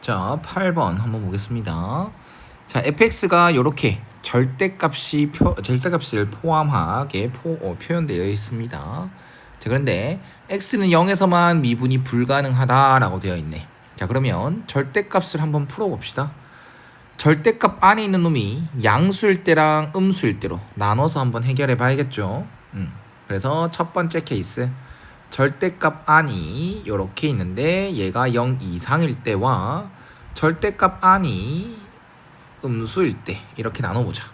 자, 8번 한번 보겠습니다. 자, fx가 이렇게 절대값이 표, 절대값을 포함하게 포, 어, 표현되어 있습니다. 자, 그런데 x는 0에서만 미분이 불가능하다라고 되어 있네. 자, 그러면 절대값을 한번 풀어 봅시다. 절대값 안에 있는 놈이 양수일 때랑 음수일 때로 나눠서 한번 해결해 봐야겠죠. 음. 그래서 첫 번째 케이스 절대값 안이 이렇게 있는데 얘가 0 이상일 때와 절대값 안이 음수일 때 이렇게 나눠보자.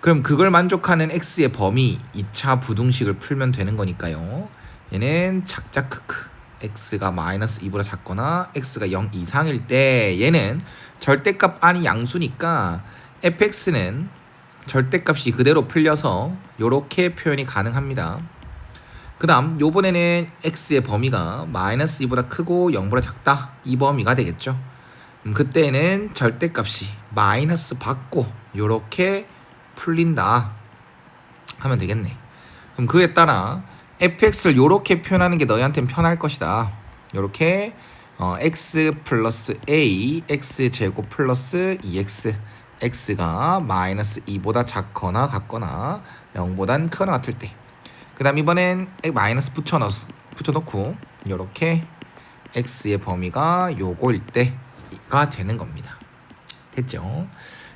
그럼 그걸 만족하는 x의 범위 2차 부등식을 풀면 되는 거니까요. 얘는 작작 크크 x가 마이너스 2보다 작거나 x가 0 이상일 때 얘는 절대값 안이 양수니까 fx는 절대값이 그대로 풀려서 이렇게 표현이 가능합니다. 그 다음 요번에는 x의 범위가 마이너스 2보다 크고 0보다 작다 이 범위가 되겠죠. 음, 그때는 절대값이 마이너스 받고 요렇게 풀린다 하면 되겠네. 그럼 그에 따라 fx를 요렇게 표현하는 게 너희한테는 편할 것이다. 요렇게 어, x 플러스 a x 제곱 플러스 2x x가 마이너스 2보다 작거나 같거나 0보단 크거나 같을 때. 그 다음 이번엔 마이너스 붙여넣, 붙여놓고 요렇게 x의 범위가 요거일 때가 되는 겁니다. 됐죠?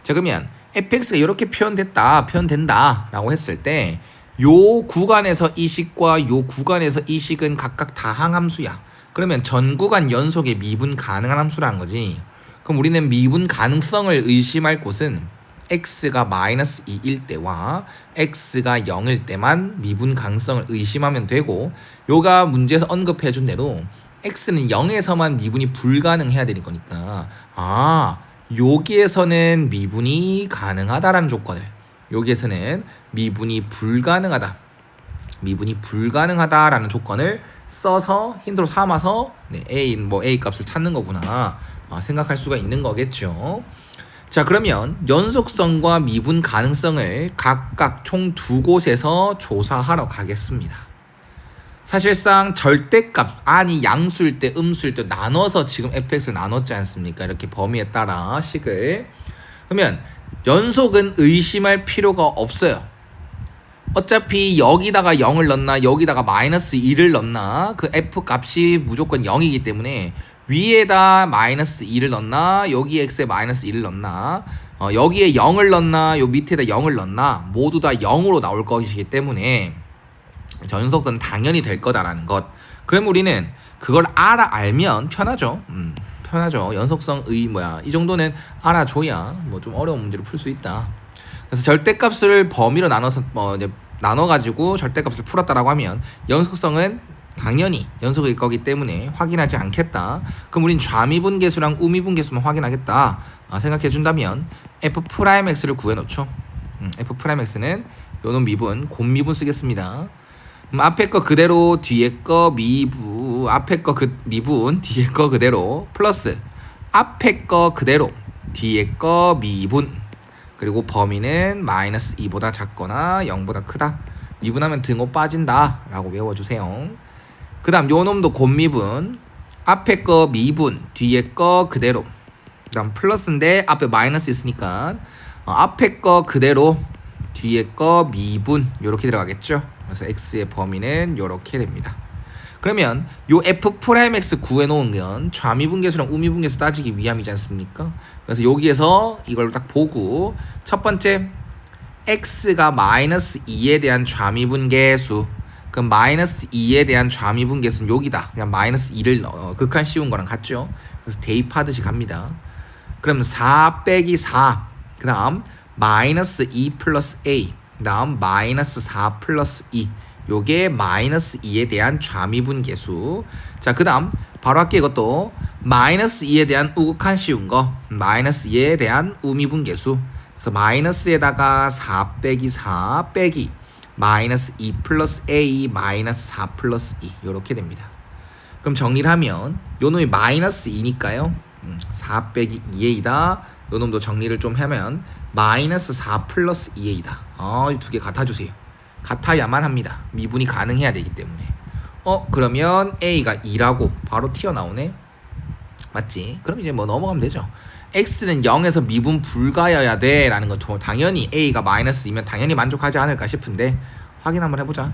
자 그러면 fx가 이렇게 표현됐다, 표현된다 라고 했을 때 요 구간에서 이 식과 요 구간에서 이 식은 각각 다항함수야. 그러면 전 구간 연속에 미분 가능한 함수라는 거지. 그럼 우리는 미분 가능성을 의심할 곳은 x가 마이너스 2일 때와 x가 0일 때만 미분 가능성을 의심하면 되고 요가 문제에서 언급해 준 대로 x는 0에서만 미분이 불가능해야 되는 거니까 아 여기에서는 미분이 가능하다라는 조건을 여기에서는 미분이 불가능하다 미분이 불가능하다라는 조건을 써서 힌트로 삼아서 네, a 뭐 a 값을 찾는 거구나 아, 생각할 수가 있는 거겠죠. 자 그러면 연속성과 미분 가능성을 각각 총 두 곳에서 조사하러 가겠습니다. 사실상 절대값 아니 양수일 때 음수일 때 나눠서 지금 fx를 나눴지 않습니까? 이렇게 범위에 따라 식을 그러면 연속은 의심할 필요가 없어요. 어차피 여기다가 0을 넣나 여기다가 마이너스 1을 넣나 그 f 값이 무조건 0이기 때문에 위에다 마이너스 2를 넣나? 여기 x에 마이너스 1을 넣나? 어, 여기에 0을 넣나? 요 밑에다 0을 넣나? 모두 다 0으로 나올 것이기 때문에 전속은 당연히 될 거다라는 것. 그럼 우리는 그걸 알아 알면 편하죠. 음, 편하죠. 연속성 의 뭐야 이 정도는 알아줘야 뭐 좀 어려운 문제를 풀 수 있다. 그래서 절대값을 범위로 나눠서 뭐 이제 나눠 가지고 절대값을 풀었다라고 하면 연속성은 당연히 연속일 거기 때문에 확인하지 않겠다. 그럼 우린 좌미분 계수랑 우미분 계수만 확인하겠다. 아, 생각해 준다면 f 프라임 x를 구해 놓죠. 음, f 프라임 x는 요놈 미분 곰미분 쓰겠습니다. 그럼 앞에 거 그대로 뒤에 거 미분 앞에 거 그 미분 뒤에 거 그대로 플러스 앞에 거 그대로 뒤에 거 미분 그리고 범위는 마이너스 2보다 작거나 0보다 크다. 미분하면 등호 빠진다 라고 외워주세요. 그 다음 요 놈도 곱미분 앞에 거 미분 뒤에 거 그대로. 그 다음 플러스인데 앞에 마이너스 있으니까 어, 앞에 거 그대로 뒤에 거 미분 요렇게 들어가겠죠? 그래서 x의 범위는 요렇게 됩니다. 그러면 요 f 프라임 x 구해놓은 건 좌미분계수랑 우미분계수 따지기 위함이지 않습니까? 그래서 여기에서 이걸 딱 보고 첫 번째 x가 마이너스 2에 대한 좌미분계수 그럼 마이너스 2에 대한 좌미분 계수는 여기다. 그냥 마이너스 2를 넣어. 극한 쉬운 거랑 같죠? 그래서 대입하듯이 갑니다. 그럼 4 빼기 4. 그 다음 마이너스 2 플러스 a. 그 다음 마이너스 4 플러스 2. 요게 마이너스 2에 대한 좌미분 계수. 자, 그 다음 바로 할게 이것도 마이너스 2에 대한 우극한 쉬운 거. 마이너스 2에 대한 우미분 계수. 그래서 마이너스에다가 4 빼기 4 빼기 마이너스 2 플러스 a 마이너스 4 플러스 2 이렇게 됩니다. 그럼 정리를 하면 요 놈이 마이너스 2니까요. 4 빼기 2a다. 요 놈도 정리를 좀 하면 마이너스 4 플러스 2a다. 아, 이두 개 같아주세요. 같아야만 합니다. 미분이 가능해야 되기 때문에. 어, 그러면 a가 2라고 바로 튀어나오네. 맞지? 그럼 이제 뭐 넘어가면 되죠. X는 0에서 미분 불가여야 돼 라는 거 도- 당연히 a가 마이너스이면 당연히 만족하지 않을까 싶은데 확인 한번 해보자.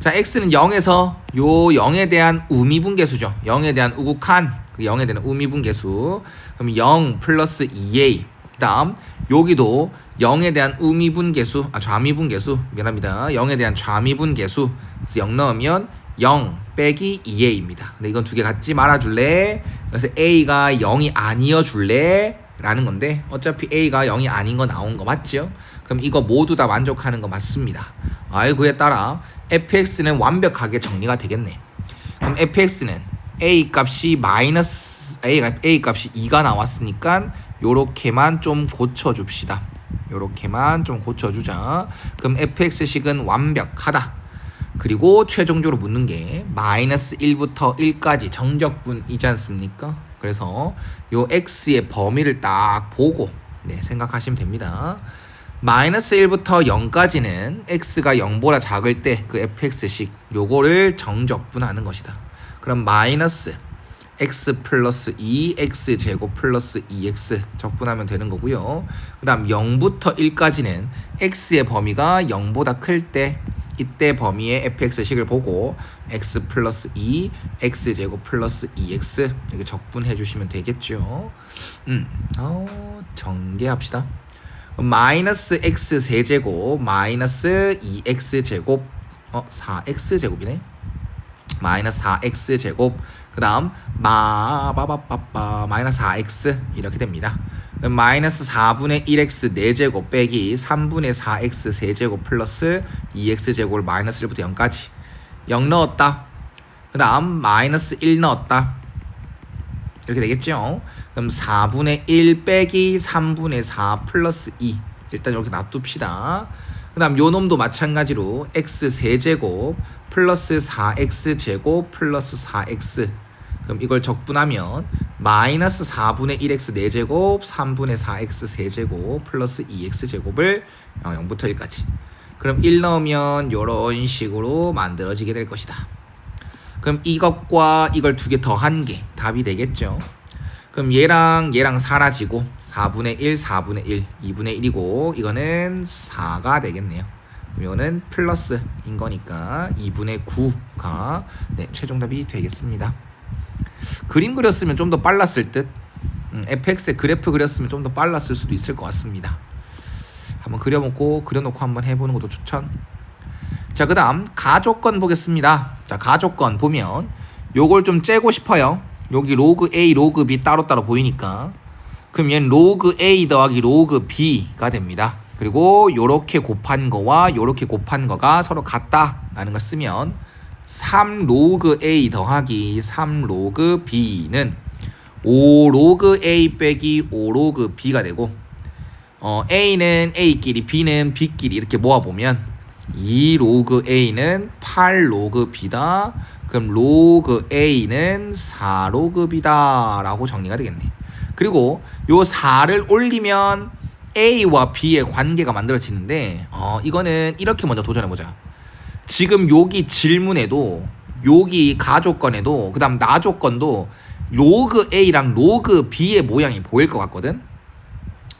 자, x는 0에서 요 0에 대한 우미분계수죠. 0에 대한 우국한 그 0에 대한 우미분계수. 그럼 0 플러스 2a. 그 다음 여기도 0에 대한 우미분계수, 아 좌미분계수 미안합니다. 0에 대한 좌미분계수. 그래서 0 넣으면 0 빼기 2a입니다. 근데 이건 두개 같지 말아줄래? 그래서 a가 0이 아니어 줄래? 라는 건데 어차피 a가 0이 아닌 거 나온 거 맞죠? 그럼 이거 모두 다 만족하는 거 맞습니다. 아이 그에 따라 fx는 완벽하게 정리가 되겠네. 그럼 fx는 a 값이 마이너스 a, a 값이 2가 나왔으니까 요렇게만 좀 고쳐줍시다. 요렇게만 좀 고쳐주자. 그럼 fx식은 완벽하다. 그리고 최종적으로 묻는 게 마이너스 1부터 1까지 정적분이지 않습니까? 그래서 요 x의 범위를 딱 보고 네, 생각하시면 됩니다. 마이너스 1부터 0까지는 x가 0보다 작을 때 그 fx식 요거를 정적분하는 것이다. 그럼 마이너스 x 플러스 2x 제곱 플러스 2x 적분하면 되는 거고요. 그 다음 0부터 1까지는 x의 범위가 0보다 클때 이때 범위의 fx식을 보고 x 플러스 2 x 제곱 플러스 2x 이렇게 적분해 주시면 되겠죠. 음, 어, 전개합시다. 마이너스 x 세제곱 마이너스 2x 제곱 어 4x 제곱이네. 마이너스 4x 제곱 그 다음 마바바바바 마이너스 4x 이렇게 됩니다. 마이너스 4분의 1x 4제곱 빼기 3분의 4x 세제곱 플러스 2x 제곱을 마이너스 1부터 0까지 0 넣었다. 그 다음 마이너스 1 넣었다. 이렇게 되겠죠. 그럼 4분의 1 빼기 3분의 4 플러스 2 일단 이렇게 놔둡시다. 그 다음 요 놈도 마찬가지로 x 세제곱 플러스 4x 제곱 플러스 4x 그럼 이걸 적분하면 마이너스 4분의 1x 4제곱 3분의 4x 세제곱 플러스 2x 제곱을 0부터 1까지 그럼 1 넣으면 요런 식으로 만들어지게 될 것이다. 그럼 이것과 이걸 두 개 더한 게 답이 되겠죠. 그럼 얘랑 얘랑 사라지고 4분의 1, 4분의 1, 2분의 1이고 이거는 4가 되겠네요. 이거는 플러스인 거니까 2분의 9가 네, 최종답이 되겠습니다. 그림 그렸으면 좀 더 빨랐을 듯. 음, fx의 그래프 그렸으면 좀 더 빨랐을 수도 있을 것 같습니다. 한번 그려놓고 그려놓고 한번 해보는 것도 추천. 자, 그 다음 가족권 보겠습니다. 자, 가족권 보면 요걸 좀 째고 싶어요. 여기 로그 A, 로그 B 따로따로 보이니까. 그럼 얘는 로그 A 더하기 로그 B가 됩니다. 그리고 요렇게 곱한 거와 요렇게 곱한 거가 서로 같다라는 걸 쓰면 3 로그 A 더하기 3 로그 B는 5 로그 A 빼기 5 로그 B가 되고 어, A는 A끼리 B는 B끼리 이렇게 모아보면 2 로그 A는 8 로그 B다. 그럼 로그 A는 4 로그 B다. 라고 정리가 되겠네. 그리고 요 4를 올리면 A와 B의 관계가 만들어지는데, 어, 이거는 이렇게 먼저 도전해보자. 지금 여기 질문에도, 여기 가조건에도, 그 다음 나조건도 로그 A랑 로그 B의 모양이 보일 것 같거든?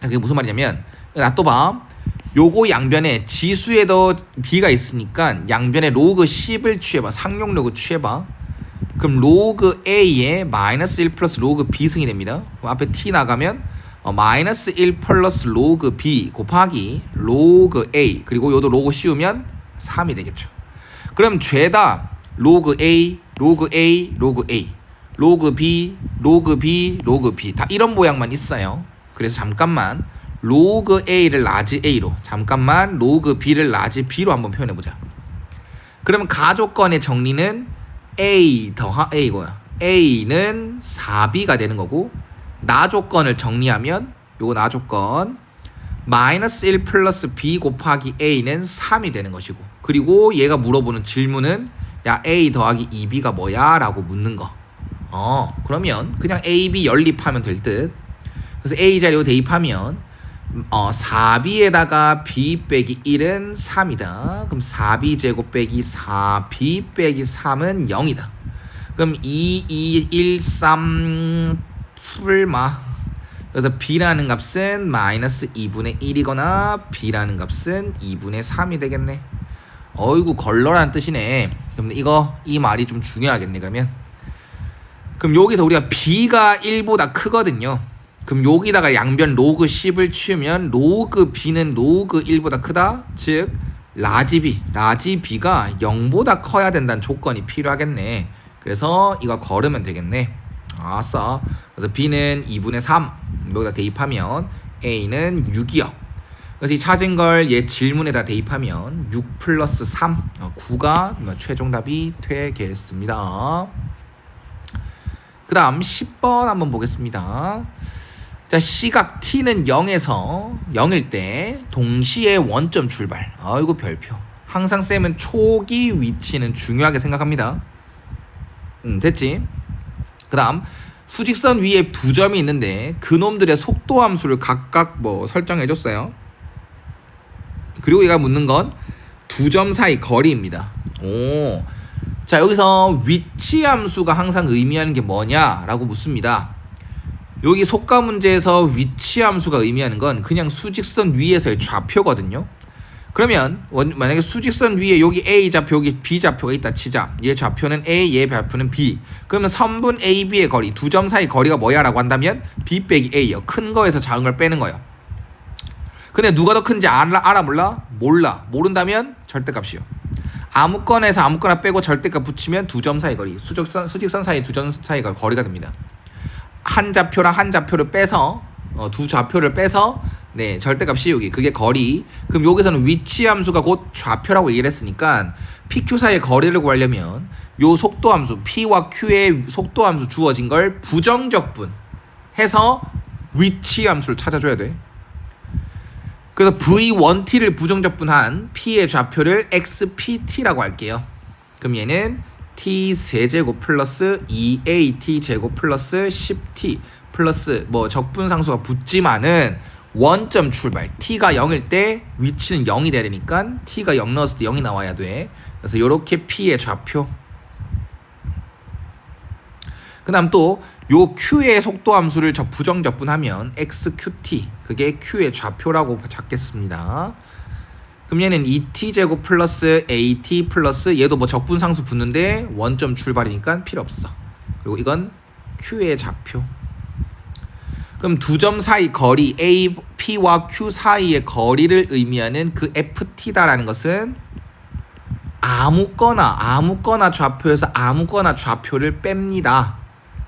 그게 무슨 말이냐면, 놔둬봐. 요거 양변에 지수에도 b가 있으니까 양변에 로그 10을 취해봐. 상용 로그 취해봐. 그럼 로그 a에 마이너스 1 플러스 로그 b 승이 됩니다. 앞에 t 나가면 어, 마이너스 1 플러스 로그 b 곱하기 로그 a. 그리고 요도 로그 씌우면 3이 되겠죠 그럼 죄다 로그 a 로그 a 로그 a 로그 b 로그 b 로그 b 다 이런 모양만 있어요 그래서 잠깐만 로그 A를 라지 A로 잠깐만 로그 B를 라지 B로 한번 표현해 보자. 그러면 가족건의 정리는 A 더하 A고요. A는 4B가 되는 거고 나조건을 정리하면 요거 나조건 마이너스 1 플러스 B 곱하기 A는 3이 되는 것이고 그리고 얘가 물어보는 질문은 야 A 더하기 2B가 뭐야? 라고 묻는 거. 어 그러면 그냥 A, B 연립하면 될 듯. 그래서 A 자료 대입하면 어, 4b에다가 b 빼기 1은 3이다. 그럼 4b 제곱 빼기 4b 빼기 3은 0이다. 그럼 2, 2, 1, 3, 풀마 그래서 b라는 값은 마이너스 2분의 1이거나 b라는 값은 2분의 3이 되겠네 어이구 걸러라는 뜻이네. 그럼 이거 이 말이 좀 중요하겠네 그러면. 그럼 여기서 우리가 b가 1보다 크거든요. 그럼 여기다가 양변 로그 10을 치우면 로그 b는 로그 1보다 크다? 즉 라지 b. 라지 b가 0보다 커야 된다는 조건이 필요하겠네. 그래서 이거 걸으면 되겠네. 아싸. 그래서 b는 2분의 3 여기다 대입하면 a는 6이요 그래서 이 찾은 걸 얘 질문에다 대입하면 6 플러스 3 어, 9가 최종 답이 되겠습니다. 그 다음 10번 한번 보겠습니다. 자 시각 t는 0에서 0일 때 동시에 원점 출발. 아이고 별표. 항상 쌤은 초기 위치는 중요하게 생각합니다. 음 됐지? 그 다음 수직선 위에 두 점이 있는데 그놈들의 속도 함수를 각각 뭐 설정해 줬어요 그리고 얘가 묻는 건 두 점 사이 거리입니다 오. 자 여기서 위치 함수가 항상 의미하는 게 뭐냐라고 묻습니다 여기 속가 문제에서 위치 함수가 의미하는 건 그냥 수직선 위에서의 좌표거든요. 그러면 원- 만약에 수직선 위에 여기 A 좌표 여기 B 좌표가 있다 치자. 얘 좌표는 A, 얘 좌표는 B. 그러면 선분 A, B의 거리 두 점 사이 거리가 뭐야라고 한다면 B 빼기 A요. 큰 거에서 작은 걸 빼는 거예요. 근데 누가 더 큰지 알아, 알아 몰라? 몰라. 모른다면 절대값이요. 아무건에서 아무거나 빼고 절대값 붙이면 두 점 사이 거리. 수직선 수직선 사이 두 점 사이 가 거리가 됩니다. 한 좌표랑 한 좌표를 빼서 어, 두 좌표를 빼서 네 절대값 씌우기 그게 거리 그럼 여기서는 위치 함수가 곧 좌표라고 얘기를 했으니까 PQ 사이의 거리를 구하려면 요 속도 함수 P와 Q의 속도 함수 주어진 걸 부정적분 해서 위치 함수를 찾아줘야 돼 그래서 V1T를 부정적분한 P의 좌표를 XPT라고 할게요. 그럼 얘는 t 세제곱 플러스 2at 제곱 플러스 10t 플러스 뭐 적분 상수가 붙지만은 원점 출발. T가 0일 때 위치는 0이 돼야 되니까 t가 0 넣었을 때 0이 나와야 돼. 그래서 요렇게 p의 좌표 그 다음 또 요 q의 속도 함수를 저 부정적분하면 xqt 그게 q의 좌표라고 잡겠습니다 그럼 얘는 2t 제곱 플러스 at 플러스 얘도 뭐 적분상수 붙는데 원점 출발이니까 필요 없어. 그리고 이건 q의 좌표. 그럼 두 점 사이 거리 a p와 q 사이의 거리를 의미하는 그 ft다라는 것은 아무거나 아무거나 좌표에서 아무거나 좌표를 뺍니다.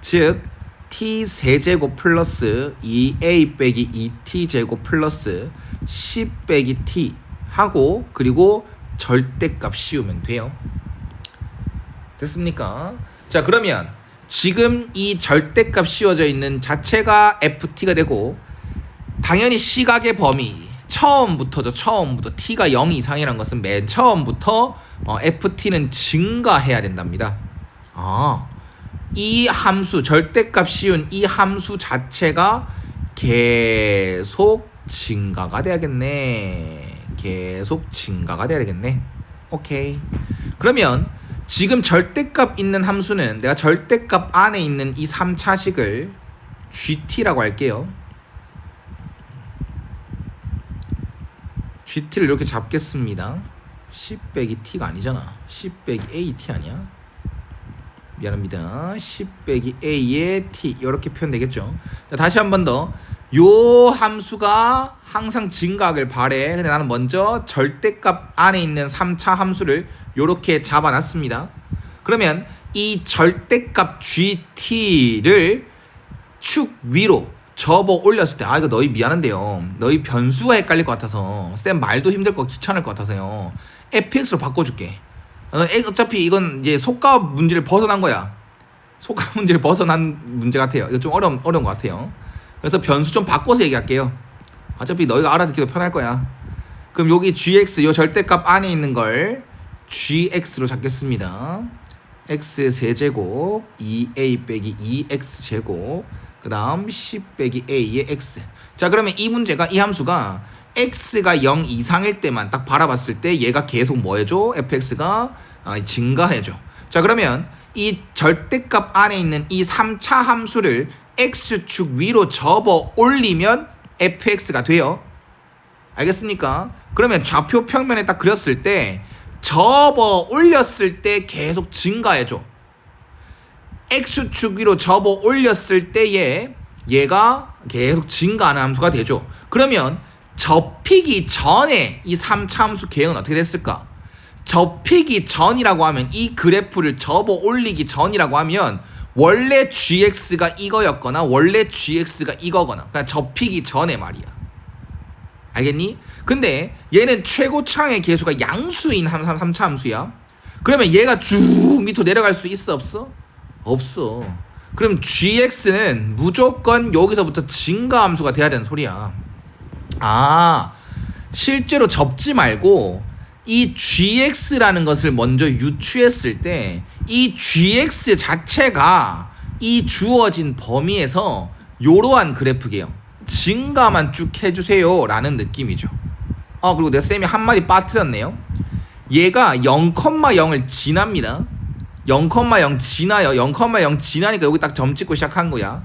즉 t 세제곱 플러스 2a 빼기 2t 제곱 플러스 10 빼기 t 하고 그리고 절대값 씌우면 돼요. 됐습니까? 자 그러면 지금 이 절대값 씌워져 있는 자체가 ft가 되고 당연히 시각의 범위 처음부터죠 처음부터 t가 0 이상이라는 것은 맨 처음부터 어, ft는 증가해야 된답니다. 아, 이 함수 절대값 씌운 이 함수 자체가 계속 증가가 돼야겠네. 계속 증가가 돼야 되겠네. 오케이. 그러면 지금 절대값 있는 함수는 내가 절대값 안에 있는 이 3차식을 gt라고 할게요. gt를 이렇게 잡겠습니다. 10 빼기 t가 아니잖아. 10 빼기 at 아니야? 미안합니다. 10 빼기 a의 t 이렇게 표현되겠죠. 자, 다시 한 번 더. 요 함수가 항상 증가하길 바래. 근데 나는 먼저 절대값 안에 있는 3차 함수를 요렇게 잡아놨습니다. 그러면 이 절대값 gt를 축 위로 접어 올렸을 때 아 이거 너희 미안한데요. 너희 변수가 헷갈릴 것 같아서 쌤 말도 힘들 거 귀찮을 것 같아서요. fx로 바꿔줄게. 어, 에- 어차피 이건 이제 속가 문제를 벗어난 거야. 속가 문제를 벗어난 문제 같아요. 이거 좀 어려운 어려운 것 같아요. 그래서 변수 좀 바꿔서 얘기할게요. 어차피 너희가 알아듣기도 편할 거야. 그럼 여기 gx 요 절대값 안에 있는 걸 gx로 잡겠습니다. x 세제곱 2a 빼기 2x 제곱 그 다음 10 빼기 a의 x 자 그러면 이 문제가 이 함수가 x가 0 이상일 때만 딱 바라봤을 때 얘가 계속 뭐 해줘? fx가 아, 증가해줘 자 그러면 이 절대값 안에 있는 이 3차 함수를 x축 위로 접어 올리면 fx가 돼요. 알겠습니까? 그러면 좌표 평면에 딱 그렸을 때 접어 올렸을 때 계속 증가해줘. x축 위로 접어 올렸을 때에 얘가 계속 증가하는 함수가 되죠. 그러면 접히기 전에 이 3차 함수 계획은 어떻게 됐을까? 접히기 전이라고 하면 이 그래프를 접어 올리기 전이라고 하면 원래 gx가 이거였거나 원래 gx가 이거거나 그냥 접히기 전에 말이야. 알겠니? 근데 얘는 최고창의 계수가 양수인 3차 함수야. 그러면 얘가 쭉 밑으로 내려갈 수 있어 없어? 없어. 그럼 gx는 무조건 여기서부터 증가 함수가 돼야 되는 소리야. 아, 실제로 접지 말고 이 gx라는 것을 먼저 유추했을 때 이 gx 자체가 이 주어진 범위에서 이러한 그래프게요. 증가만 쭉 해주세요 라는 느낌이죠. 어 그리고 내 쌤이 한마디 빠뜨렸네요. 얘가 0,0을 지납니다. 0,0 지나요. 0,0 지나니까 여기 딱 점 찍고 시작한 거야.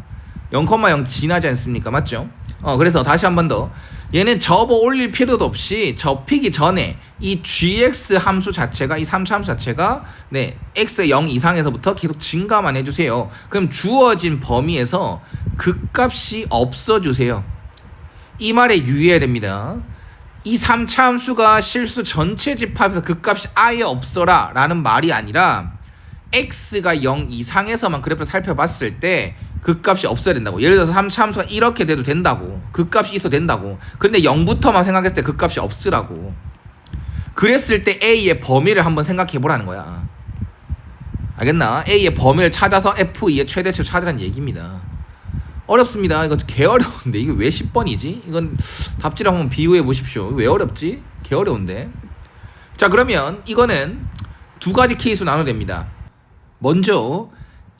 0,0 지나지 않습니까? 맞죠? 어 그래서 다시 한 번 더. 얘는 접어 올릴 필요도 없이 접히기 전에 이 gx 함수 자체가 이 3차 함수 자체가 네 x 0 이상에서부터 계속 증가만 해주세요. 그럼 주어진 범위에서 극값이 없어주세요. 이 말에 유의해야 됩니다. 이 3차 함수가 실수 전체 집합에서 극값이 아예 없어라 라는 말이 아니라 x가 0 이상에서만 그래프를 살펴봤을 때 극값이 없어야 된다고. 예를 들어서 3차 함수가 이렇게 돼도 된다고. 극값이 있어도 된다고. 근데 0부터만 생각했을 때 극값이 없으라고. 그랬을 때 A의 범위를 한번 생각해 보라는 거야. 알겠나? A의 범위를 찾아서 F2의 최대치를 찾으라는 얘기입니다. 어렵습니다. 이거 개 어려운데 이게 왜 10번이지? 이건 답지를 한번 비유해 보십시오. 왜 어렵지? 개 어려운데. 자 그러면 이거는 두 가지 케이스로 나눠야 됩니다. 먼저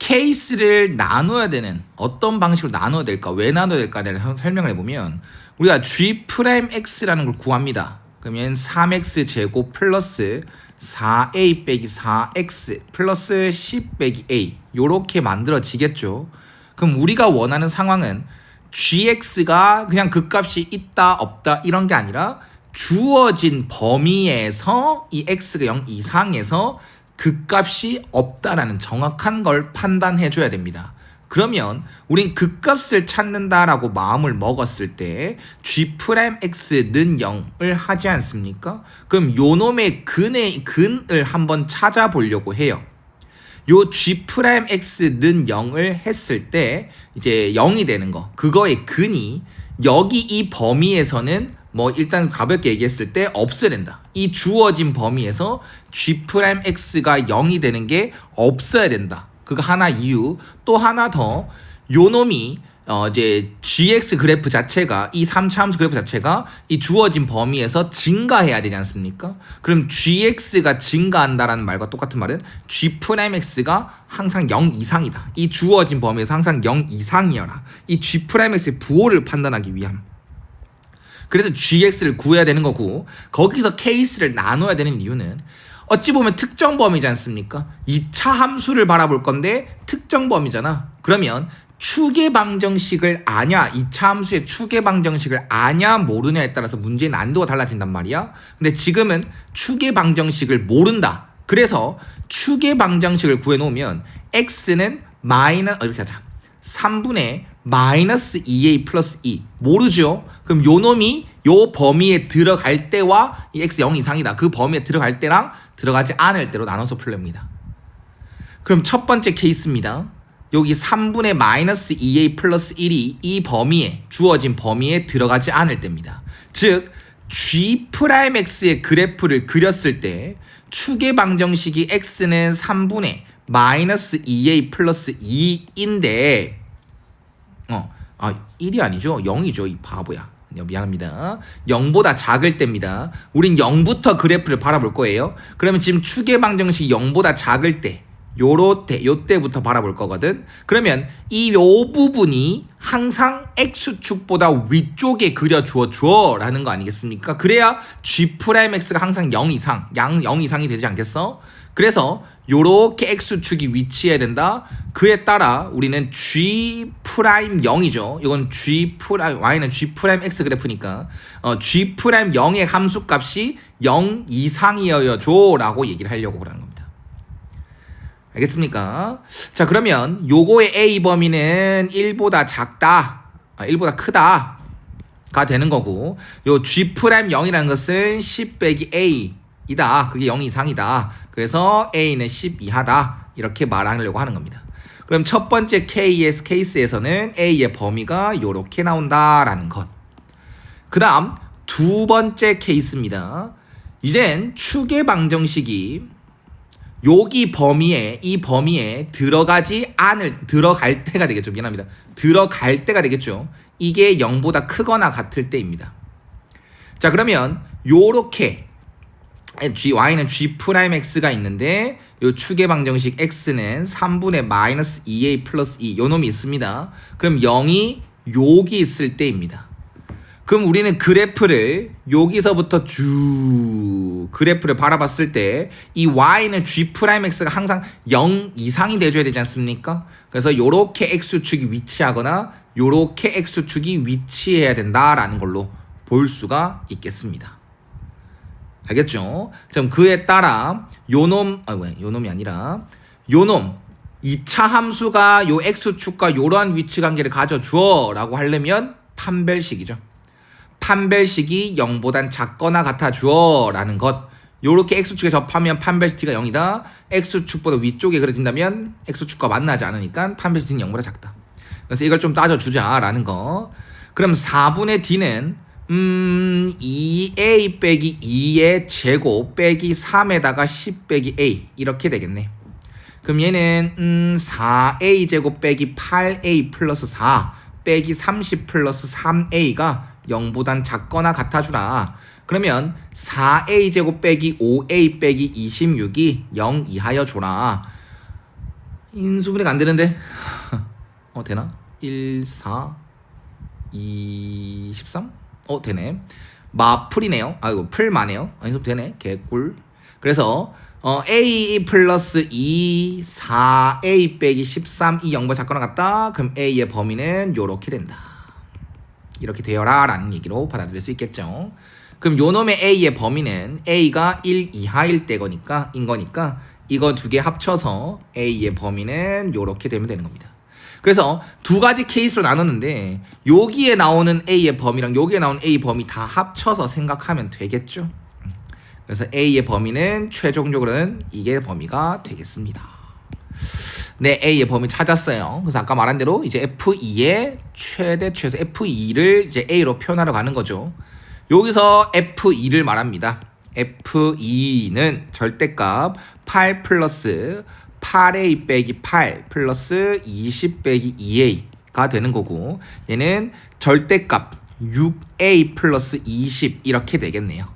케이스를 나눠야 되는 어떤 방식으로 나눠야 될까? 왜 나눠야 될까? 를 설명을 해보면 우리가 g 프라임 x라는 걸 구합니다. 그러면 3x 제곱 플러스 4a 빼기 4x 플러스 10 빼기 a 요렇게 만들어지겠죠. 그럼 우리가 원하는 상황은 gx가 그냥 극값이 있다 없다 이런 게 아니라 주어진 범위에서 이 x가 0 이상에서 극값이 없다라는 정확한 걸 판단해 줘야 됩니다. 그러면 우린 극값을 찾는다라고 마음을 먹었을 때 g 프라임 x는 0을 하지 않습니까? 그럼 요 놈의 근의 근을 한번 찾아보려고 해요. 요 g 프라임 x는 0을 했을 때 이제 0이 되는 거. 그거의 근이 여기 이 범위에서는 뭐 일단 가볍게 얘기했을 때 없어야 된다. 이 주어진 범위에서 g 프라임 x가 0이 되는 게 없어야 된다. 그거 하나 이유. 또 하나 더 요놈이 어 이제 gx 그래프 자체가 이 3차 함수 그래프 자체가 이 주어진 범위에서 증가해야 되지 않습니까? 그럼 gx가 증가한다라는 말과 똑같은 말은 g 프라임 x가 항상 0 이상이다. 이 주어진 범위에서 항상 0 이상이어라. 이 g 프라임 x의 부호를 판단하기 위함. 그래서 gx를 구해야 되는 거고 거기서 케이스를 나눠야 되는 이유는 어찌 보면 특정 범위지 않습니까? 2차 함수를 바라볼 건데 특정 범위잖아. 그러면 추계 방정식을 아냐, 2차 함수의 추계 방정식을 아냐, 모르냐에 따라서 문제의 난도가 달라진단 말이야. 근데 지금은 추계 방정식을 모른다. 그래서 추계 방정식을 구해 놓으면 x는 마이너스 어, 이렇게 하자. 3분의 마이너스 2a 플러스 2 모르죠? 그럼 요 놈이 요 범위에 들어갈 때와 이 x 0 이상이다. 그 범위에 들어갈 때랑 들어가지 않을 때로 나눠서 풀립니다. 그럼 첫 번째 케이스입니다. 여기 3분의 마이너스 2a 플러스 1이 이 범위에 주어진 범위에 들어가지 않을 때입니다. 즉 g 프라임 x의 그래프를 그렸을 때 추계 방정식이 x는 3분의 마이너스 2a 플러스 2인데 어, 아 1이 아니죠 0이죠 이 바보야 미안합니다 0보다 작을 때입니다 우린 0부터 그래프를 바라볼 거예요 그러면 지금 추계 방정식이 0보다 작을 때 요로 때, 요때부터 바라볼 거거든. 그러면 이 요 부분이 항상 x축보다 위쪽에 그려주어 주어라는 거 아니겠습니까? 그래야 g 프라임 x가 항상 0 이상, 양 0 이상이 되지 않겠어? 그래서 요렇게 x축이 위치해야 된다. 그에 따라 우리는 g 프라임 0이죠. 이건 g 프라임 y는 g 프라임 x 그래프니까 어, g 프라임 0의 함수 값이 0 이상이어야 줘라고 얘기를 하려고 그러는 겁니다. 알겠습니까? 자, 그러면 요거의 a 범위는 1보다 작다. 아, 1보다 크다. 가 되는 거고 요 g 프라임 0이라는 것은 10 빼기 a 이다. 그게 0 이상이다. 그래서 a는 10 이하다. 이렇게 말하려고 하는 겁니다. 그럼 첫 번째 KS 케이스에서는 a의 범위가 요렇게 나온다라는 것. 그 다음 두 번째 케이스입니다. 이젠 추계 방정식이 여기 범위에 이 범위에 들어가지 않을 들어갈 때가 되겠죠. 미안합니다. 들어갈 때가 되겠죠. 이게 0보다 크거나 같을 때입니다. 자, 그러면 요렇게 g y는 g 프라임 x가 있는데 요 추계 방정식 x는 3분의 마이너스 2a 플러스 2 요놈이 있습니다. 그럼 0이 여기 있을 때입니다. 그럼 우리는 그래프를 여기서부터 쭉 그래프를 바라봤을 때 이 y는 g 프라임 x가 항상 0 이상이 돼줘야 되지 않습니까? 그래서 요렇게 x축이 위치하거나 요렇게 x축이 위치해야 된다라는 걸로 볼 수가 있겠습니다. 알겠죠? 그럼 그에 따라 요놈 아 왜? 요놈이 아니라 요놈 2차 함수가 요 x축과 요러한 위치 관계를 가져 주어라고 하려면 판별식이죠. 판별식이 0보단 작거나 같아 주어라는 것. 요렇게 x축에 접하면 판별식가 0이다. x축보다 위쪽에 그려진다면 x축과 만나지 않으니까 판별식은 0보다 작다. 그래서 이걸 좀 따져 주자라는 거. 그럼 4분의 d는 음 2a 빼기 2의 제곱 빼기 3에다가 10 빼기 a 이렇게 되겠네. 그럼 얘는 음 4a 제곱 빼기 8a 플러스 4 빼기 30 플러스 3a가 0보단 작거나 같아주라. 그러면 4a 제곱 빼기 5a 빼기 26이 0 이하여 줘라. 인수분해가 안 되는데. 어 되나? 1 4 2 13? 어 되네. 마풀이네요. 아이고 풀마네요. 아니 되네. 개꿀. 그래서 어, a 플러스 2 4a 빼기 13 이 0보 작거나 같다. 그럼 a의 범위는 요렇게 된다. 이렇게 되어라 라는 얘기로 받아들일 수 있겠죠. 그럼 요 놈의 a의 범위는 a가 1 이하일 때거니까 인 거니까 이거 두 개 합쳐서 a의 범위는 요렇게 되면 되는 겁니다. 그래서 두 가지 케이스로 나눴는데 여기에 나오는 a의 범위랑 여기에 나오는 a 범위 다 합쳐서 생각하면 되겠죠. 그래서 a의 범위는 최종적으로는 이게 범위가 되겠습니다. 네, A의 범위 찾았어요. 그래서 아까 말한 대로 이제 F2의 최대 최소 F2를 이제 A로 표현하러 가는 거죠. 여기서 F2를 말합니다. F2는 절대값 8 플러스 8A 빼기 8 플러스 20 빼기 2A가 되는 거고 얘는 절대값 6A 플러스 20 이렇게 되겠네요.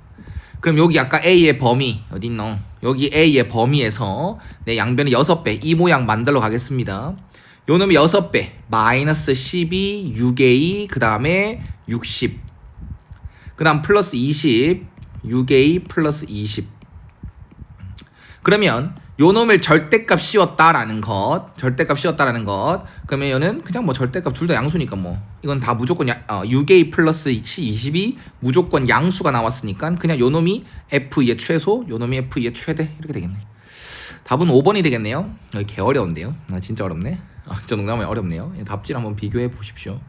그럼 여기 아까 A의 범위 어디 있노? 여기 A의 범위에서 내 양변의 6배 이 모양 만들어 가겠습니다. 요 놈이 6배 마이너스 12 6A 그 다음에 60 그 다음 플러스 20 6A 플러스 20 그러면 요 놈을 절대값 씌웠다라는 것 절대값 씌웠다라는 것. 그러면 얘는 그냥 뭐 절대값 둘 다 양수니까 뭐. 이건 다 무조건 야, 어, 6a 플러스 20이 무조건 양수가 나왔으니까 그냥 요 놈이 f2의 최소 요 놈이 f2의 최대 이렇게 되겠네. 답은 5번이 되겠네요. 여기 개 어려운데요. 아, 진짜 어렵네. 아, 진짜 농담이 어렵네요. 답질 한번 비교해 보십시오